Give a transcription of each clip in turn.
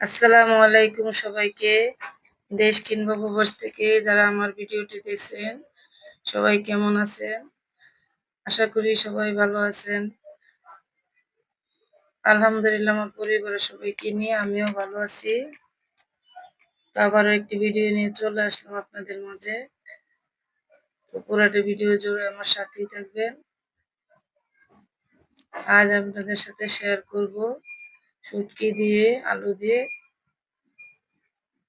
আসসালামু আলাইকুম সবাইকে। দেশ কিংবা প্রবাস থেকে যারা আমার ভিডিওটি দেখছেন, সবাই কেমন আছেন? আশা করি সবাই ভালো আছেন। আলহামদুলিল্লাহ, আমার পরিবারের সবাইকে নিয়ে আমিও ভালো আছি। তো আবারও একটি ভিডিও নিয়ে চলে আসলাম আপনাদের মাঝে। তো পুরাটি ভিডিও জুড়ে আমার সাথেই থাকবেন। আজ আপনাদের সাথে শেয়ার করব। শুটকি দিয়ে, আলু দিয়ে,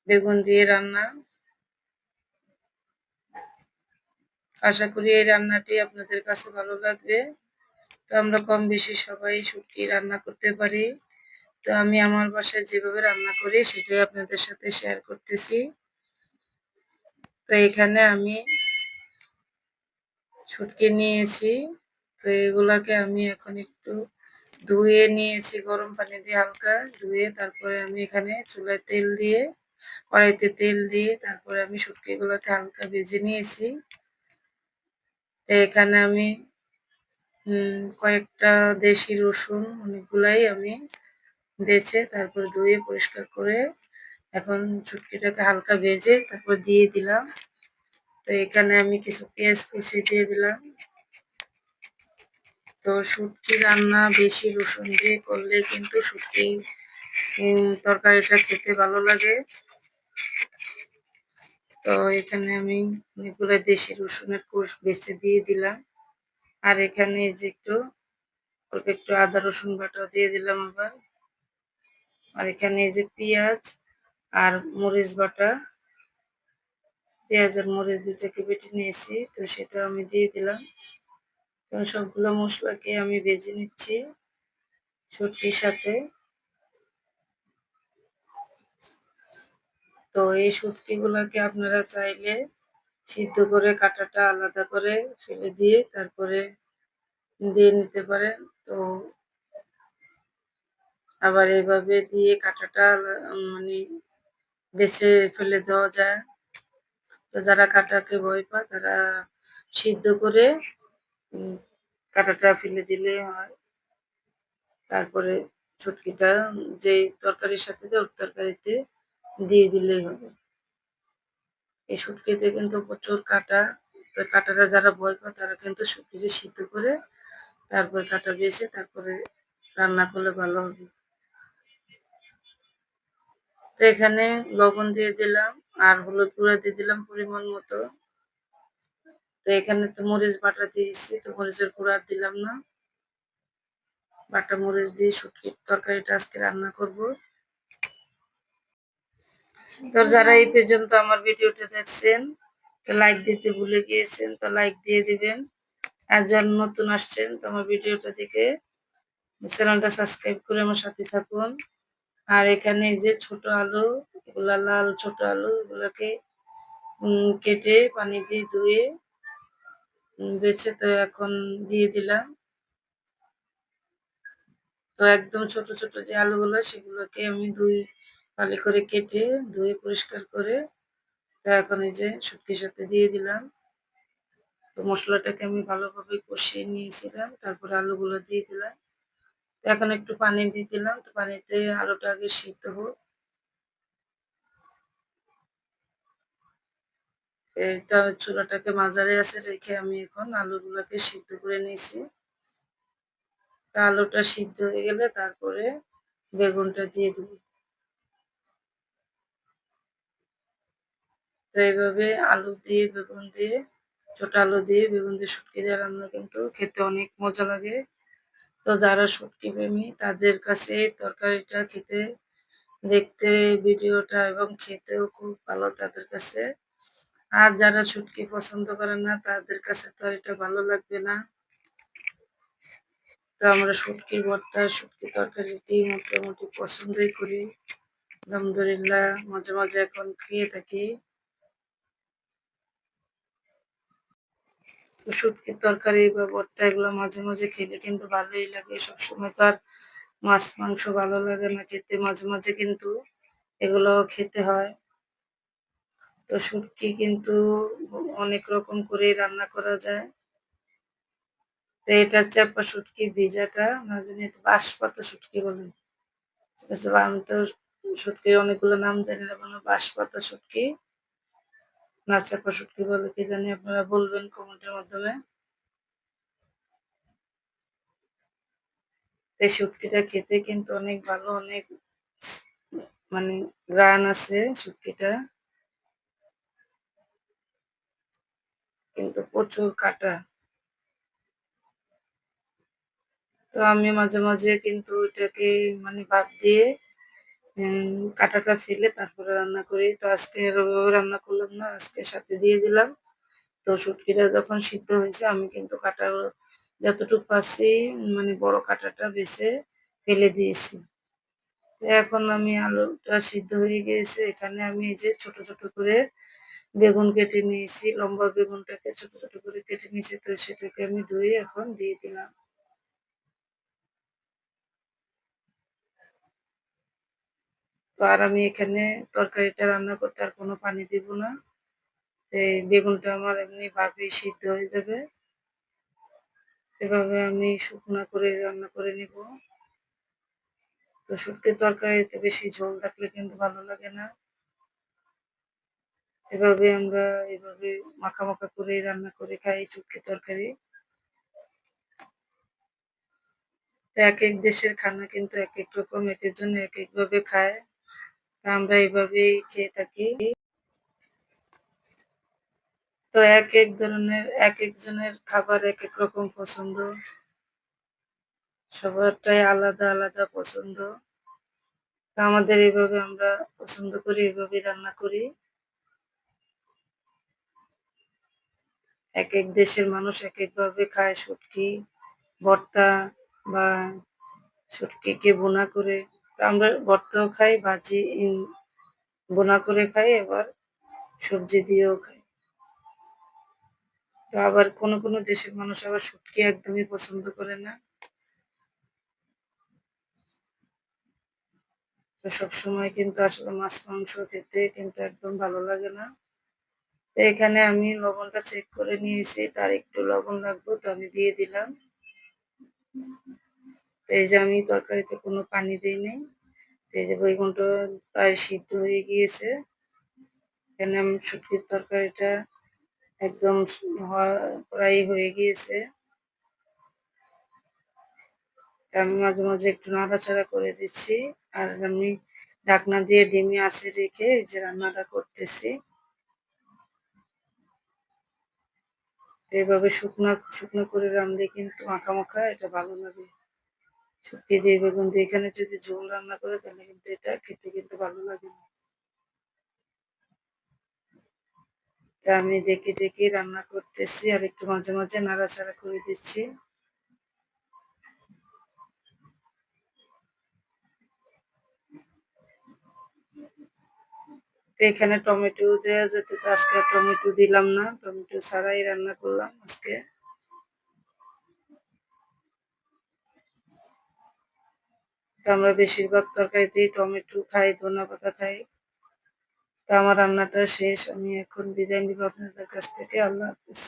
বেগুন দিয়ে রান্না। আশা করি এই রান্নাটি আপনাদের কাছে ভালো লাগবে। তো আমরা কম বেশি সবাই শুটকি রান্না করতে পারি। তো আমি আমার বাসায় যেভাবে রান্না করি, সেটাই আপনাদের সাথে শেয়ার করতেছি। তো এখানে আমি শুটকি নিয়েছি। তো এগুলাকে আমি এখন একটু ধুয়ে নিয়েছি গরম পানি দিয়ে হালকা, ধুয়ে তারপরে আমি এখানে চুলায় তেল দিয়ে, কড়াইতে তেল দিয়ে তারপরে আমি সুটকি শুটকিগুলোকে হালকা ভেজে নিয়েছি। এখানে আমি কয়েকটা দেশি রসুন অনেকগুলাই আমি বেছে তারপর ধুয়ে পরিষ্কার করে এখন ছুটকিটাকে হালকা ভেজে তারপর দিয়ে দিলাম। তো এখানে আমি কিছু পেঁয়াজ কুচি দিয়ে দিলাম। তো শুটকি রান্না বেশি রসুন দিয়ে করলে কিন্তু শুটকি তরকারিটা খেতে ভালো লাগে। তো এখানে আমি অনেকগুলো দেশি রসুনের কোষ বেছে দিয়ে দিলাম। আর এখানে যে একটু, অল্প একটু আদা রসুন বাটা দিয়ে দিলাম আবার। আর এখানে এই যে পেঁয়াজ আর মরিচ বাটা, পেঁয়াজ আর মরিচ দুটাকে বেটে নিয়েছি, তো সেটা আমি দিয়ে দিলাম। তো সবগুলো মশলাকে আমি ভেজে নিচ্ছি সবজির সাথে। তো এই শুটকিগুলোকে আপনারা চাইলে সিদ্ধ করে কাটাটা আলাদা করে ফেলে দিয়ে তারপরে দিয়ে নিতে পারেন। তো আবার এভাবে দিয়ে কাটাটা মানে বেছে ফেলে দেওয়া যায়। তো যারা কাটাকে ভয় পায় তারা সিদ্ধ করে কাটাটা ফেলে দিলে হয়। তারপরে ছুটকিটা যে তরকারির সাথে দেয় তরকারিতে দিয়ে দিলেই হবে। এই শুটকিতে কিন্তু প্রচুর কাটা, তো কাটাটা যারা ভয় পায়, তারা কিন্তু শুটকিতে সিদ্ধ করে তারপর কাটা বেছে তারপরে রান্না করলে ভালো হবে। তো এখানে লবণ দিয়ে দিলাম, আর হলুদ গুঁড়া দিয়ে দিলাম পরিমাণ মতো। তো এখানে তো মরিচ বাটা দিয়েছি, তো মরিচের গুঁড়া দিলাম না। বাটা মরিচ দিয়ে শুটকির তরকারিটা আজকে রান্না করব। তো যারা এই পর্যন্ত আমার ভিডিওটা দেখছেন, তো লাইক দিতে ভুলে গিয়েছেন, তো লাইক দিয়ে দিবেন। আর যারা নতুন আসছেন, তো আমার ভিডিওটা দেখে চ্যানেলটা সাবস্ক্রাইব করে আমার সাথে থাকুন। আর এখানে যে ছোট আলু, এগুলা লাল ছোট আলু, এগুলাকে কেটে পানি দিয়ে ধুয়ে বেছে তো এখন দিয়ে দিলাম। তো একদম ছোট ছোট যে আলুগুলো, সেগুলোকে আমি দুই ফালি করে কেটে ধুয়ে পরিষ্কার করে তো এখন এই যে শুটকির সাথে দিয়ে দিলাম। তো মশলাটাকে আমি ভালোভাবে কষিয়ে নিয়েছিলাম, তারপরে আলুগুলো দিয়ে দিলাম। এখন একটু পানি দিয়ে দিলাম। তো পানিতে আলুটা আগে সিদ্ধ হোক। এইটা চুলাটাকে মাঝারে আছে রেখে আমি এখন আলুগুলোকে সিদ্ধ করে নিয়েছি। তা আলুটা সিদ্ধ হয়ে গেলে তারপরে বেগুনটা দিয়ে দেব। তো এইভাবে আলু দিয়ে, বেগুন দিয়ে, ছোট আলু দিয়ে, বেগুন দিয়ে শুটকি দিয়ে রান্না কিন্তু খেতে অনেক মজা লাগে। তো যারা শুটকি প্রেমী, তাদের কাছে তরকারিটা খেতে, দেখতে, ভিডিওটা এবং খেতেও খুব ভালো তাদের কাছে। আর যারা শুটকি পছন্দ করে না, তাদের কাছে তো এটা ভালো লাগবে না। তো আমরা শুটকির ভর্তা, শুটকি তরকারিটি মোটামুটি পছন্দই করি। আলহামদুলিল্লাহ, মাঝে মাঝে এখন খেয়ে থাকি। শুটকির তরকারি বা ভর্তা এগুলো মাঝে মাঝে খেলে কিন্তু ভালোই লাগে। সবসময় তো আর মাছ, মাংস ভালো লাগে না খেতে, মাঝে মাঝে কিন্তু এগুলো খেতে হয়। তো শুটকি কিন্তু অনেক রকম করে রান্না করা যায়। তো এটা চাপা শুটকি ভিজাটা, না জানি বাঁশপাতা শুটকি বলে। ঠিক আছে আমি তো শুটকির অনেকগুলো নাম জানি না বাঁশপাতা শুটকি। নাচাপা শুটকি বলে, কি জানি আপনারা বলবেন কমেন্টের মাধ্যমে। এই শুটকিটা খেতে কিন্তু অনেক ভালো, অনেক মানে গ্রান আছে শুটকিটা। কিন্তু প্রচুর কাটা। তো আমি মাঝে মাঝে কিন্তু এটাকে মানে বাদ দিয়ে কাটাটা ফেলে তারপরে রান্না করি। তো আজকে ওইভাবে রান্না করলাম না, আজকে সাথে দিয়ে দিলাম। তো শুটকিটা যখন সিদ্ধ হয়েছে, আমি কিন্তু কাটা যতটুকু পাচ্ছি মানে বড় কাটাটা বেছে ফেলে দিয়েছি। এখন আমি আলুটা সিদ্ধ হয়ে গিয়েছে। এখানে আমি এই যে ছোট ছোট করে বেগুন কেটে নিয়েছি, লম্বা বেগুনটাকে ছোট ছোট করে কেটে নিয়েছি, তো সেটাকে আমি ধুয়ে এখন দিয়ে দিলাম। তো আর আমি এখানে তরকারিটা রান্না করতে আর কোনো পানি দিব না। এই বেগুনটা আমার এমনি ভাবেই সিদ্ধ হয়ে যাবে। এভাবে আমি শুকনো করে রান্না করে নিব। তো শুটকির তরকারিতে বেশি ঝোল থাকলে কিন্তু ভালো লাগে না। এভাবে আমরা এভাবে মাখা মাখা করে, রান্না করে খাই শুটকির তরকারি। এক এক দেশের খানা কিন্তু এক এক রকম, এক একজন এক একভাবে খায়। তা আমরা এইভাবেই খেয়ে থাকি। তো এক এক ধরনের, এক একজনের খাবার এক এক রকম পছন্দ। সবারটাই আলাদা আলাদা পছন্দ। আমাদের এভাবে আমরা পছন্দ করি এইভাবে রান্না করি। এক এক দেশের মানুষ এক এক ভাবে খায় শুটকি, ভর্তা বা শুটকিকে বোনা করে। তা আমরা ভর্তাও খাই, ভাজি বোনা করে খাই, আবার সবজি দিয়েও খাই। তো আবার কোনো কোনো দেশের মানুষ আবার শুটকি একদমই পছন্দ করে না। সবসময় কিন্তু আসলে মাছ, মাংস খেতে কিন্তু একদম ভালো লাগে না। তো এখানে আমি লবণটা চেক করে নিয়েছি, তার একটু লবণ লাগবো তো আমি দিয়ে দিলাম। এই যে আমি তরকারিতে কোনো পানি দিই নেই এই যে বৈগুনটা প্রায় সিদ্ধ হয়ে গিয়েছে। এখানে আমি শুটকির তরকারিটা একদম প্রায় হয়ে গিয়েছে। আমি মাঝে মাঝে একটু নাড়াচাড়া করে দিচ্ছি, আর আমি ঢাকনা দিয়ে ডিমি আছে রেখে এই যে রান্নাটা করতেছি। এইভাবে শুকনো শুকনো করে রান্নলে কিন্তু মাখা মাখা, এটা ভালো লাগে। শুকিয়ে দিয়ে বেগুন দিয়ে এখানে যদি ঝোল রান্না করে, তাহলে কিন্তু এটা খেতে কিন্তু ভালো লাগে না। আমি ডেকে ডেকে রান্না করতেছি, আর একটু মাঝে মাঝে নাড়াচাড়া করে দিচ্ছি। এখানে টমেটো দেওয়া যেত, তো আজকে টমেটো দিলাম না। টমেটো ছাড়াই রান্না করলাম আজকে। আমরা বেশিরভাগ দিই টমেটো খাই ধনা পাতা খাই। তা আমার রান্নাটা শেষ। আমি এখন বিদায় নিব আপনাদের কাছ থেকে। আল্লাহ হাফিজ।